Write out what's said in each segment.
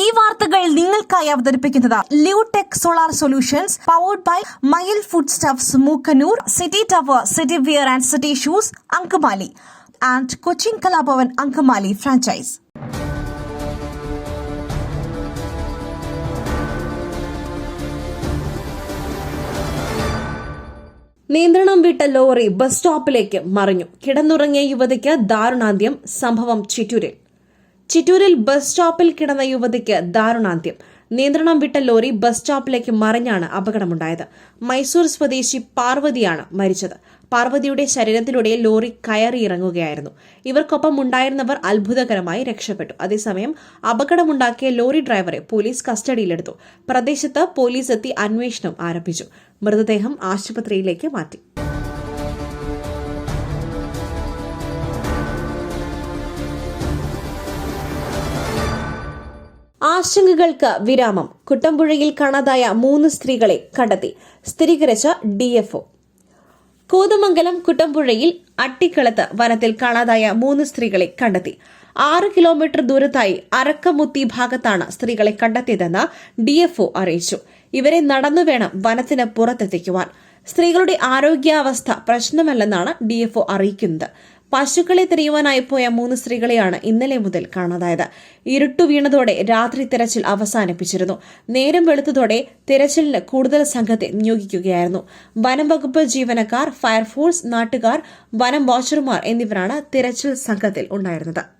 ഈ വാർത്തകൾ നിങ്ങൾക്കായി അവതരിപ്പിക്കുന്നത് Leotech solar solutions powered by Mayil food stuffs Mookkannoor city tower city wear and city shoes Angamaly. And Cochin Kalabhavan Angamaly franchise നിയന്ത്രണം വിട്ട lorry bus സ്റ്റോപ്പിലേക്ക് മറിഞ്ഞു. കിടന്നുറങ്ങിയ യുവതിക്ക് ദാരുണാന്ത്യം. സംഭവം ചിറ്റൂരിൽ. ചിറ്റൂരിൽ ബസ് സ്റ്റോപ്പിൽ കിടന്ന യുവതിക്ക് ദാരുണാന്ത്യം. നിയന്ത്രണം വിട്ട ലോറി ബസ് സ്റ്റോപ്പിലേക്ക് മറിഞ്ഞാണ് അപകടമുണ്ടായത്. മൈസൂർ സ്വദേശി പാർവതിയാണ് മരിച്ചത്. പാർവതിയുടെ ശരീരത്തിലൂടെ ലോറി കയറി ഇറങ്ങുകയായിരുന്നു ഇവർക്കൊപ്പം ഉണ്ടായിരുന്നവർ അത്ഭുതകരമായി രക്ഷപ്പെട്ടു. അതേസമയം അപകടമുണ്ടാക്കിയ ലോറി ഡ്രൈവറെ പോലീസ് കസ്റ്റഡിയിലെടുത്തു. പ്രദേശത്ത് പോലീസ് എത്തി അന്വേഷണം ആരംഭിച്ചു. മൃതദേഹം ആശുപത്രിയിലേക്ക് മാറ്റി. ആശങ്കകൾക്ക് വിരാമം. കുട്ടമ്പുഴയിൽ കാണാതായ മൂന്ന് സ്ത്രീകളെ കണ്ടെത്തി. സ്ഥിരീകരിച്ച ഡിഎഫ്ഒ. കോതമംഗലം കുട്ടമ്പുഴയിൽ അട്ടിക്കളത്ത് വനത്തിൽ കാണാതായ മൂന്ന് സ്ത്രീകളെ കണ്ടെത്തി. ആറ് കിലോമീറ്റർ ദൂരത്തായി അരക്കമുത്തി ഭാഗത്താണ് സ്ത്രീകളെ കണ്ടെത്തിയതെന്ന് ഡിഎഫ്ഒ അറിയിച്ചു. ഇവരെ നടന്നു വേണം വനത്തിന് പുറത്തെത്തിക്കുവാൻ. സ്ത്രീകളുടെ ആരോഗ്യാവസ്ഥ പ്രശ്നമല്ലെന്നാണ് ഡിഎഫ്ഒ അറിയിക്കുന്നത്. പശുക്കളെ തിരയുവാനായി പോയ മൂന്ന് സ്ത്രീകളെയാണ് ഇന്നലെ മുതൽ കാണാതായത്. ഇരുട്ടു വീണതോടെ രാത്രി തിരച്ചിൽ അവസാനിപ്പിച്ചിരുന്നു. നേരം വെളുത്തതോടെ തിരച്ചിലിന് കൂടുതൽ സംഘത്തെ നിയോഗിക്കുകയായിരുന്നു. വനം വകുപ്പ് ജീവനക്കാർ ഫയർഫോഴ്സ് നാട്ടുകാർ വനം വാച്ചർമാർ എന്നിവരാണ് തിരച്ചിൽ സംഘത്തിൽ ഉണ്ടായിരുന്നത്.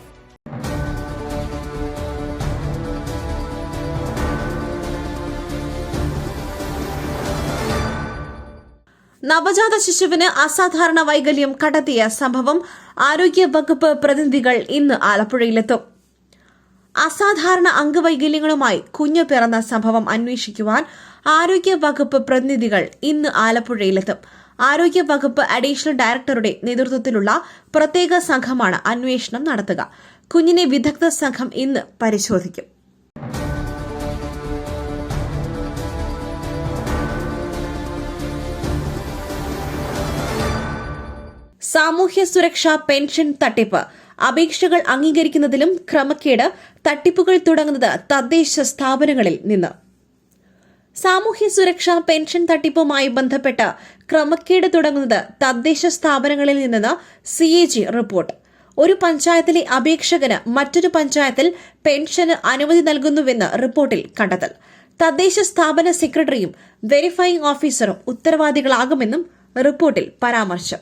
നവജാത ശിശുവിന് അസാധാരണ വൈകല്യം കണ്ടെത്തിയ സംഭവം ആരോഗ്യ വകുപ്പ് പ്രതിനിധികൾ ഇന്ന് ആലപ്പുഴയിലെത്തും. അസാധാരണ അംഗവൈകല്യങ്ങളുമായി കുഞ്ഞു പിറന്ന സംഭവം അന്വേഷിക്കുവാൻ ആരോഗ്യ വകുപ്പ് പ്രതിനിധികൾ ഇന്ന് ആലപ്പുഴയിലെത്തും. ആരോഗ്യ വകുപ്പ് അഡീഷണൽ ഡയറക്ടറുടെ നേതൃത്വത്തിലുള്ള പ്രത്യേക സംഘമാണ് അന്വേഷണം നടത്തുക. കുഞ്ഞിനെ വിദഗ്ധ സംഘം ഇന്ന് പരിശോധിക്കും. സാമൂഹ്യ സുരക്ഷാ പെൻഷൻ തട്ടിപ്പ്. അപേക്ഷകൾ അംഗീകരിക്കുന്നതിലും ക്രമക്കേട് തട്ടിപ്പുകൾ തുടങ്ങുന്നത് തദ്ദേശ സ്ഥാപനങ്ങളിൽ നിന്ന്. സാമൂഹ്യ സുരക്ഷാ പെൻഷൻ തട്ടിപ്പുമായി ബന്ധപ്പെട്ട് ക്രമക്കേട് തുടങ്ങുന്നത് തദ്ദേശ സ്ഥാപനങ്ങളിൽ നിന്നെന്ന് സി എ ജി റിപ്പോർട്ട്. ഒരു പഞ്ചായത്തിലെ അപേക്ഷകന് മറ്റൊരു പഞ്ചായത്തിൽ പെൻഷന് അനുമതി നൽകുന്നുവെന്ന് റിപ്പോർട്ടിൽ കണ്ടെത്തൽ. തദ്ദേശ സ്ഥാപന സെക്രട്ടറിയും വെരിഫൈയിംഗ് ഓഫീസറും ഉത്തരവാദികളാകുമെന്നും റിപ്പോർട്ടിൽ പരാമർശം.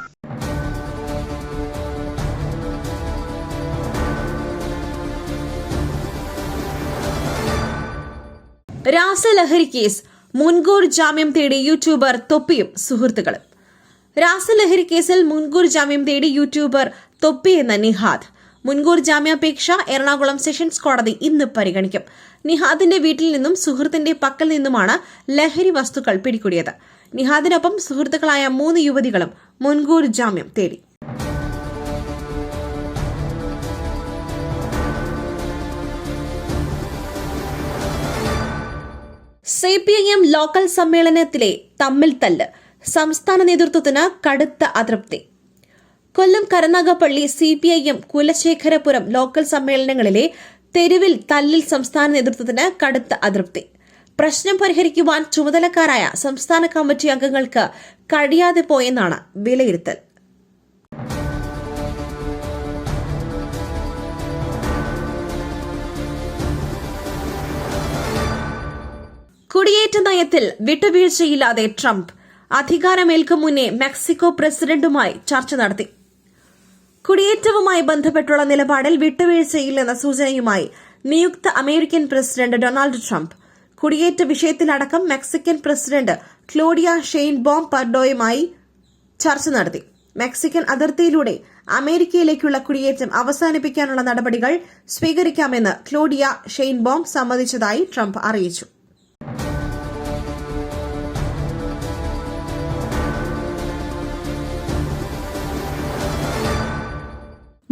രാസലഹരി കേസ്. മുൻകൂർ ജാമ്യം തേടി യൂട്യൂബർ തൊപ്പിയും സുഹൃത്തുക്കളും. രാസലഹരി കേസിൽ മുൻകൂർ ജാമ്യം തേടി യൂട്യൂബർ തൊപ്പി എന്ന നിഹാദ്. മുൻകൂർ ജാമ്യാപേക്ഷ എറണാകുളം സെഷൻസ് കോടതി ഇന്ന് പരിഗണിക്കും. നിഹാദിന്റെ വീട്ടിൽ നിന്നും സുഹൃത്തിന്റെ പക്കൽ നിന്നുമാണ് ലഹരി വസ്തുക്കൾ പിടികൂടിയത്. നിഹാദിനൊപ്പം സുഹൃത്തുക്കളായ മൂന്ന് യുവതികളും മുൻകൂർ ജാമ്യം തേടി. C P I M local സമ്മേളനത്തിലെ തമ്മിൽ തല്ല്. സംസ്ഥാന നേതൃത്വത്തിന് കടുത്ത അതൃപ്തി. Kollam Karunagappally C P I M Kulasekharapuram local സമ്മേളനങ്ങളിലെ തെരുവിൽ തല്ലിൽ സംസ്ഥാന നേതൃത്വത്തിന് കടുത്ത അതൃപ്തി. പ്രശ്നം പരിഹരിക്കുവാൻ ചുമതലക്കാരായ സംസ്ഥാന കമ്മിറ്റി അംഗങ്ങൾക്ക് കഴിയാതെ പോയെന്നാണ് വിലയിരുത്തൽ. കുടിയേറ്റ നയത്തിൽ വിട്ടുവീഴ്ചയില്ലാതെ ട്രംപ് അധികാരമേൽക്കും മുന്നേ മെക്സിക്കോ പ്രസിഡന്റുമായി ചർച്ച നടത്തി. കുടിയേറ്റവുമായി ബന്ധപ്പെട്ടുള്ള നിലപാടിൽ വിട്ടുവീഴ്ചയില്ലെന്ന സൂചനയുമായി നിയുക്ത അമേരിക്കൻ പ്രസിഡന്റ് ഡൊണാൾഡ് ട്രംപ് കുടിയേറ്റ വിഷയത്തിലടക്കം Mexican president Claudia Sheinbaum പർഡോയുമായി ചർച്ച നടത്തി. മെക്സിക്കൻ അതിർത്തിയിലൂടെ അമേരിക്കയിലേക്കുള്ള കുടിയേറ്റം അവസാനിപ്പിക്കാനുള്ള നടപടികൾ സ്വീകരിക്കാമെന്ന് ക്ലോഡിയ ഷെയ്ൻ ബോം സമ്മതിച്ചതായി ട്രംപ് അറിയിച്ചു.